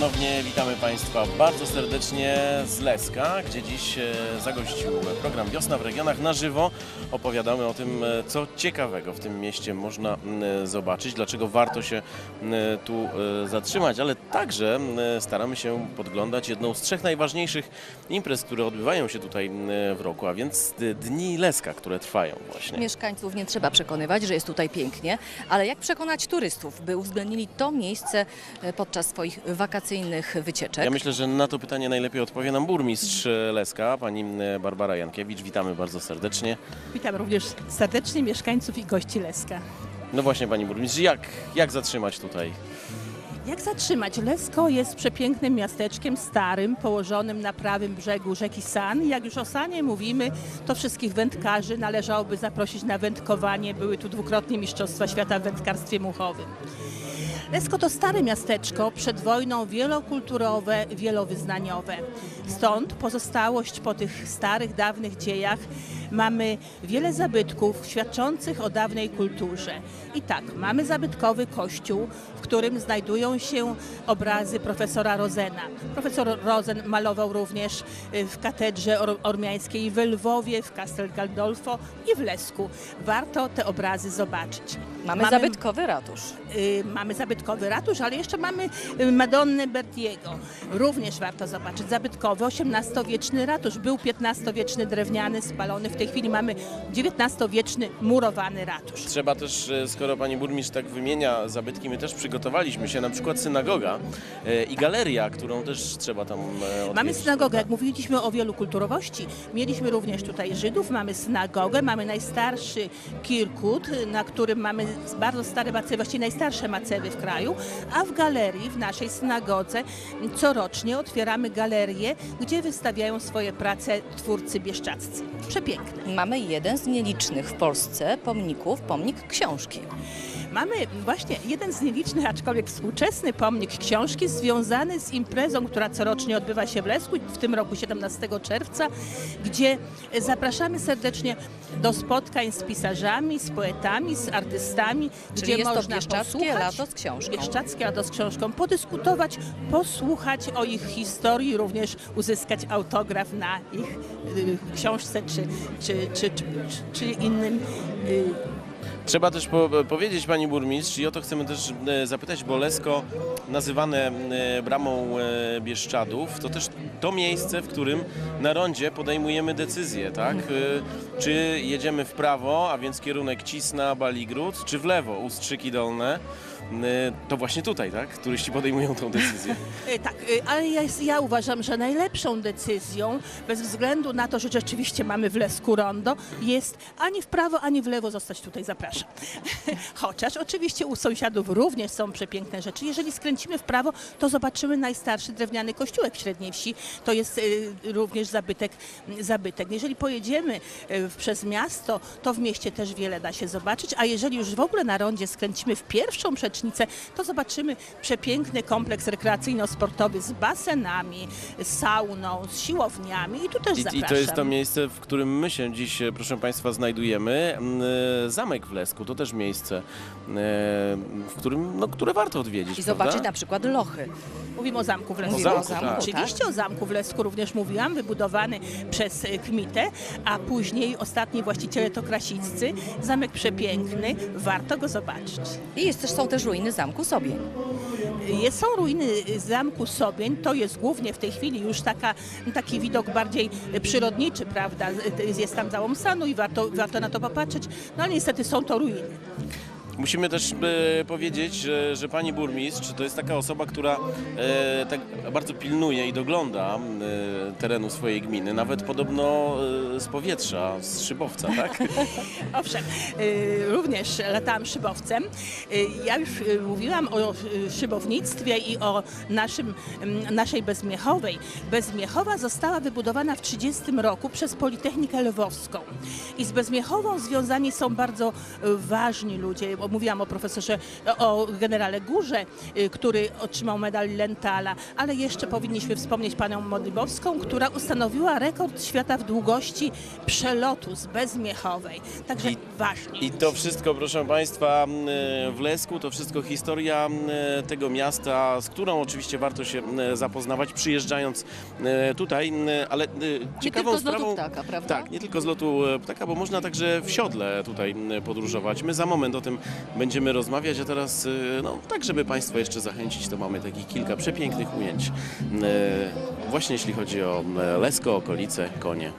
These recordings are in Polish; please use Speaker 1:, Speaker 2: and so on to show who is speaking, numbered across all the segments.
Speaker 1: ponownie witamy Państwa bardzo serdecznie z Leska, gdzie dziś e, zagościł program Wiosna w regionach na żywo. Opowiadamy o tym, e, co ciekawego w tym mieście można m, zobaczyć, dlaczego warto się tu e, zatrzymać, ale także staramy się podglądać jedną z trzech najważniejszych imprez, które odbywają się tutaj w roku, a więc Dni Leska, które trwają właśnie.
Speaker 2: Mieszkańców nie trzeba przekonywać, że jest tutaj pięknie, ale jak przekonać turystów, by uwzględnili to miejsce e, podczas swoich wakacyjnych wycieczek?
Speaker 1: Ja myślę, że na to pytanie najlepiej odpowie nam burmistrz e, Leska, pani m, Barbara Jankiewicz. Witamy bardzo serdecznie.
Speaker 3: Witam również serdecznie mieszkańców i gości Leska.
Speaker 1: No właśnie, pani burmistrz, jak, jak zatrzymać tutaj?
Speaker 3: Jak zatrzymać? Lesko jest przepięknym miasteczkiem starym, położonym na prawym brzegu rzeki San. Jak już o Sanie mówimy, to wszystkich wędkarzy należałoby zaprosić na wędkowanie. Były tu dwukrotnie Mistrzostwa Świata w wędkarstwie muchowym. Lesko to stare miasteczko, przed wojną wielokulturowe, wielowyznaniowe. Stąd pozostałość po tych starych, dawnych dziejach mamy wiele zabytków świadczących o dawnej kulturze. I tak, mamy zabytkowy kościół, w którym znajdują się obrazy profesora Rozena. Profesor Rozen malował również y, w katedrze or- ormiańskiej w Lwowie, w Castel Gandolfo i w Lesku. Warto te obrazy zobaczyć.
Speaker 2: Mamy, zabytkowy ratusz.
Speaker 3: Y, mamy zabytkowy ratusz, ale jeszcze mamy y, Madonnę Bertiego. Również warto zobaczyć. Zabytkowy XVIII-wieczny ratusz. Był XV-wieczny drewniany, spalony. W tej chwili mamy XIX-wieczny murowany ratusz.
Speaker 1: Trzeba też, e, skoro pani burmistrz tak wymienia zabytki, my też przygotowaliśmy się, na przykład synagoga e, i galeria, którą też trzeba tam e, odwiedzić.
Speaker 3: Mamy synagogę, jak mówiliśmy o wielokulturowości. Mieliśmy również tutaj Żydów, mamy synagogę, mamy najstarszy Kirkut, na którym mamy bardzo stare macewy, właściwie najstarsze macewy w kraju, a w galerii, w naszej synagodze corocznie otwieramy galerię, gdzie wystawiają swoje prace twórcy bieszczaccy. Przepiękne.
Speaker 2: Mamy jeden z nielicznych w Polsce pomników, pomnik książki.
Speaker 3: Mamy właśnie jeden z nielicznych, aczkolwiek współczesny pomnik książki związany z imprezą, która corocznie odbywa się w Lesku, w tym roku 17 czerwca, gdzie zapraszamy serdecznie do spotkań z pisarzami, z poetami, z artystami,
Speaker 2: Czyli
Speaker 3: gdzie można posłuchać,
Speaker 2: lato z książką.
Speaker 3: Bieszczackie lato z książką, podyskutować, posłuchać o ich historii, również uzyskać autograf na ich y, książce czy, czy, czy, czy, czy innym y,
Speaker 1: Trzeba też po, powiedzieć pani burmistrz i o to chcemy też e, zapytać, bo Lesko nazywane e, bramą e, Bieszczadów, to też to miejsce, w którym na rondzie podejmujemy decyzję, tak? Czy jedziemy w prawo, a więc kierunek Cisna, Baligród, czy w lewo, Ustrzyki Dolne? E, To właśnie tutaj, tak? Turyści podejmują tą decyzję.
Speaker 3: E, Tak, e, ale ja, ja uważam, że najlepszą decyzją, bez względu na to, że rzeczywiście mamy w Lesku rondo, jest ani w prawo, ani w lewo zostać tutaj zapraszam. Chociaż oczywiście u sąsiadów również są przepiękne rzeczy. Jeżeli skręcimy w prawo, to zobaczymy najstarszy drewniany kościółek w Średniej Wsi. To jest również zabytek, zabytek. Jeżeli pojedziemy przez miasto, to w mieście też wiele da się zobaczyć, a jeżeli już w ogóle na rondzie skręcimy w pierwszą przecznicę, to zobaczymy przepiękny kompleks rekreacyjno-sportowy z basenami, z sauną, z siłowniami i tu też
Speaker 1: I,
Speaker 3: zapraszam.
Speaker 1: I to jest to miejsce, w którym my się dziś, e, proszę Państwa, znajdujemy. Mm, e, Zamek w Lesku to też miejsce, e, w którym, no, które warto odwiedzić.
Speaker 2: I
Speaker 1: prawda?
Speaker 2: zobaczyć na przykład lochy.
Speaker 3: Mówimy o Zamku w Lesku.
Speaker 2: Mówimy
Speaker 1: o zamku, tak.
Speaker 3: Oczywiście o Zamku w Lesku również mówiłam, wybudowany przez Kmitę, a później ostatni właściciele to Krasiccy. Zamek przepiękny, warto go zobaczyć.
Speaker 2: I jest też, są też ruiny zamku Sobień.
Speaker 3: Jest, są ruiny Zamku Sobień, to jest głównie w tej chwili już taka, taki widok bardziej przyrodniczy, prawda? Jest tam załąsano i warto, warto na to popatrzeć, no ale niestety są to ruiny.
Speaker 1: Musimy też e, powiedzieć, że, że pani burmistrz to jest taka osoba, która e, tak bardzo pilnuje i dogląda e, terenu swojej gminy, nawet podobno e, z powietrza, z szybowca, tak?
Speaker 3: Owszem, y, również latałam szybowcem. Y, Ja już mówiłam o szybownictwie i o naszym, ym, naszej Bezmiechowej. Bezmiechowa została wybudowana w 1930 roku przez Politechnikę Lwowską. I z Bezmiechową związani są bardzo ważni ludzie. Mówiłam o profesorze, o generale Górze, y, który otrzymał medal Lentala, ale jeszcze powinniśmy wspomnieć panią Modlibowską, która ustanowiła rekord świata w długości przelotu z Bezmiechowej. Także
Speaker 1: I I to wszystko, proszę Państwa, m, w Lesku, to wszystko historia m, tego miasta, z którą oczywiście warto się m, zapoznawać, przyjeżdżając e, tutaj, ale e,
Speaker 2: Nie
Speaker 1: ciekawą
Speaker 2: tylko z lotu
Speaker 1: sprawą...
Speaker 2: ptaka, prawda?
Speaker 1: Tak, nie tylko z lotu e, ptaka, bo można także w siodle tutaj podróżować. My za moment o tym będziemy rozmawiać, a teraz, e, no tak, żeby Państwa jeszcze zachęcić, to mamy takich kilka przepięknych ujęć. e, Właśnie jeśli chodzi o Lesko, okolice, konie.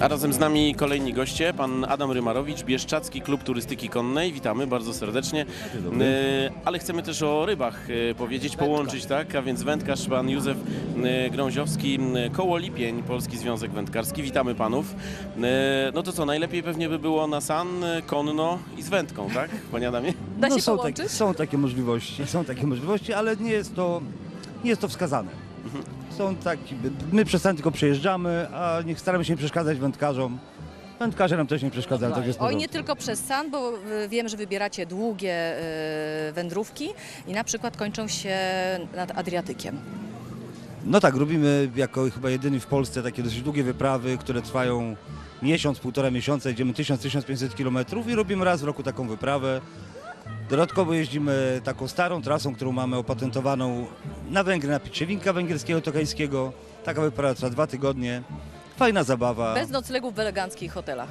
Speaker 1: A razem z nami kolejni goście, pan Adam Rymarowicz, Bieszczacki Klub Turystyki Konnej. Witamy bardzo serdecznie. E, Ale chcemy też o rybach e, powiedzieć, połączyć, tak? A więc wędkarz, pan Józef e, Grąziowski, koło Lipień, Polski Związek Wędkarski. Witamy panów. No to co, najlepiej pewnie by było na san, konno i z wędką, tak? Panie Adamie?
Speaker 2: Da się
Speaker 4: No, są,
Speaker 2: połączyć?
Speaker 4: takie, są takie możliwości, są takie możliwości, ale nie jest to, nie jest to wskazane. Są takie, my przez ten tylko przejeżdżamy, a nie staramy się nie przeszkadzać wędkarzom. Wędkarze nam też nie przeszkadzają, tak jest
Speaker 2: Oj, nie tylko przez san, bo y, wiem, że wybieracie długie y, wędrówki i na przykład kończą się nad Adriatykiem.
Speaker 4: No tak, robimy jako chyba jedyny w Polsce takie dosyć długie wyprawy, które trwają miesiąc, półtora miesiąca, jedziemy 1000-1500 km i robimy raz w roku taką wyprawę. Dodatkowo jeździmy taką starą trasą, którą mamy opatentowaną na Węgry, na picie winka węgierskiego, tokańskiego. Taka wyprawa trwa dwa tygodnie. Fajna zabawa.
Speaker 2: Bez noclegów w eleganckich hotelach.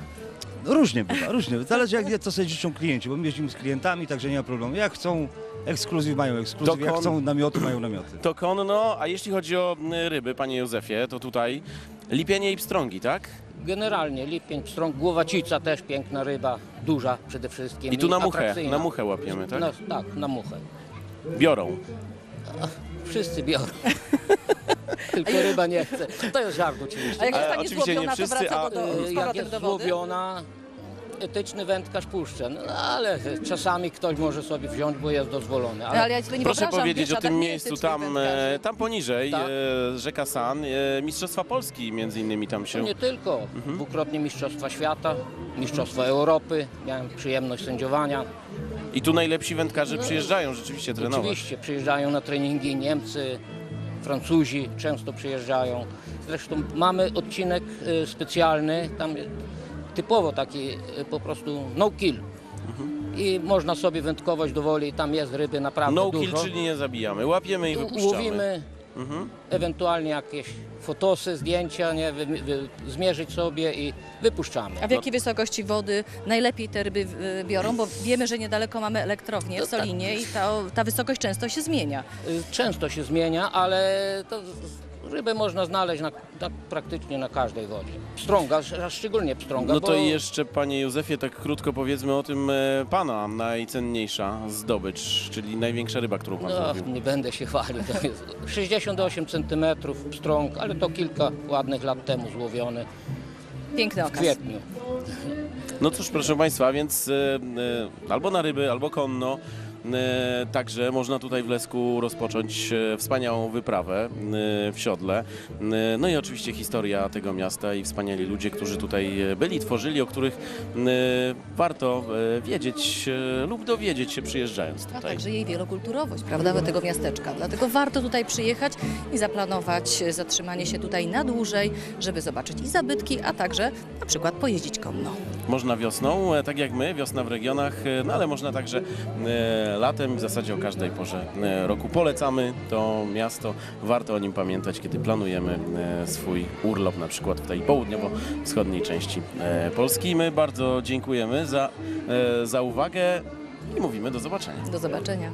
Speaker 4: Różnie bywa, różnie. Zależy jak co sobie życzą klienci, bo my jeździmy z klientami, także nie ma problemu. Jak chcą ekskluzyw, mają ekskluzyw, jak chcą namioty, mają namioty.
Speaker 1: To konno, a jeśli chodzi o m, ryby, panie Józefie, to tutaj lipienie i pstrągi, tak?
Speaker 5: Generalnie lipień, pstrąg, głowacica też piękna ryba, duża przede wszystkim.
Speaker 1: I tu na muchę,
Speaker 5: atrakcyjna.
Speaker 1: na muchę łapiemy, tak?
Speaker 5: Na, tak, na muchę.
Speaker 1: Biorą.
Speaker 5: Wszyscy biorą. Tylko ryba nie chce. To jest żart oczywiście.
Speaker 2: A jak jest
Speaker 1: oczywiście nie
Speaker 2: złowiona, to
Speaker 1: wszyscy,
Speaker 2: wraca
Speaker 1: a-
Speaker 2: do, do, z
Speaker 5: Jak
Speaker 2: powrotem
Speaker 5: jest
Speaker 2: do wody?
Speaker 5: złowiona, etyczny wędkarz puszcza. No ale czasami ktoś może sobie wziąć, bo jest dozwolony.
Speaker 2: No,
Speaker 5: Ale
Speaker 2: ale ja nie
Speaker 1: Proszę powiedzieć
Speaker 2: wiesz,
Speaker 1: o tym miejscu tam, e, tam poniżej,
Speaker 5: Tak.
Speaker 1: e, rzeka San, e, Mistrzostwa Polski między innymi tam
Speaker 5: to
Speaker 1: się...
Speaker 5: nie tylko.
Speaker 1: Mhm.
Speaker 5: Dwukrotnie Mistrzostwa Świata, Mistrzostwa Europy. Miałem przyjemność sędziowania.
Speaker 1: I tu najlepsi wędkarze przyjeżdżają rzeczywiście trenować.
Speaker 5: Oczywiście przyjeżdżają na treningi Niemcy, Francuzi często przyjeżdżają. Zresztą mamy odcinek specjalny, tam typowo taki y, po prostu no kill. I można sobie wędkować do woli, tam jest ryby naprawdę
Speaker 1: No kill,
Speaker 5: dużo.
Speaker 1: czyli nie zabijamy. Łapiemy i wypuszczamy.
Speaker 5: Łowimy
Speaker 1: Mhm.
Speaker 5: ewentualnie jakieś fotosy, zdjęcia, nie, wy, wy, zmierzyć sobie i wypuszczamy.
Speaker 2: A w jakiej wysokości wody najlepiej te ryby y, biorą? Bo wiemy, że niedaleko mamy elektrownię w Solinie i ta, ta wysokość często się zmienia.
Speaker 5: Y, Często się zmienia, ale to rybę można znaleźć na, na, praktycznie na każdej wodzie. Pstrąga, a szczególnie pstrąga.
Speaker 1: No to
Speaker 5: bo
Speaker 1: i jeszcze, panie Józefie, tak krótko powiedzmy o tym e, pana najcenniejsza zdobycz, czyli największa ryba, którą pan
Speaker 5: no,
Speaker 1: złowił.
Speaker 5: nie będę się chwalił. To jest 68 cm pstrąg, ale to kilka ładnych lat temu złowiony
Speaker 2: Piękny
Speaker 5: w
Speaker 2: okaz.
Speaker 5: kwietniu.
Speaker 1: No cóż, proszę Państwa, więc e, e, albo na ryby, albo konno. E, Także można tutaj w Lesku rozpocząć e, wspaniałą wyprawę e, w siodle. No i oczywiście historia tego miasta i wspaniali ludzie, którzy tutaj byli, tworzyli, o których warto wiedzieć lub dowiedzieć się przyjeżdżając
Speaker 2: A
Speaker 1: tutaj.
Speaker 2: także jej wielokulturowość, prawda, tego miasteczka. Dlatego warto tutaj przyjechać i zaplanować zatrzymanie się tutaj na dłużej, żeby zobaczyć i zabytki, a także na przykład pojeździć konno.
Speaker 1: Można wiosną, tak jak my, wiosna w regionach, no ale można także latem, w zasadzie o każdej porze e, roku. Polecamy to miasto, warto o nim pamiętać, kiedy planujemy e, swój urlop, na przykład w tej południowo-wschodniej części e, Polski. My bardzo dziękujemy za, za uwagę i mówimy do zobaczenia.
Speaker 2: Do zobaczenia.